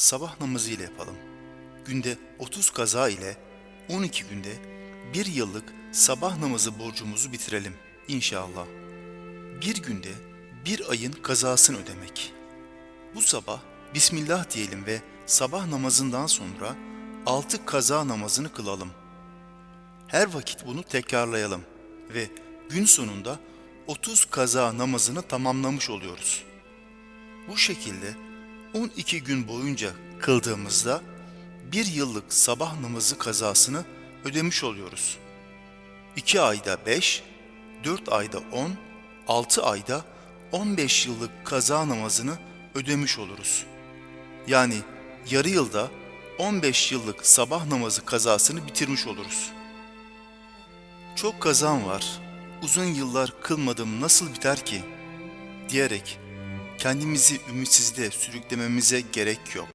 sabah namazı ile yapalım. Günde 30 kaza ile 12 günde bir yıllık sabah namazı borcumuzu bitirelim inşallah. Bir günde bir ayın kazasını ödemek. Bu sabah Bismillah diyelim ve sabah namazından sonra altı kaza namazını kılalım. Her vakit bunu tekrarlayalım ve gün sonunda 30 kaza namazını tamamlamış oluyoruz. Bu şekilde 12 gün boyunca kıldığımızda bir yıllık sabah namazı kazasını ödemiş oluyoruz. 2 ayda 5, 4 ayda 10, 6 ayda 15 yıllık kaza namazını ödemiş oluruz. Yani yarı yılda 15 yıllık sabah namazı kazasını bitirmiş oluruz. Çok kazan var, uzun yıllar kılmadım nasıl biter ki? diyerek kendimizi ümitsizliğe sürüklememize gerek yok.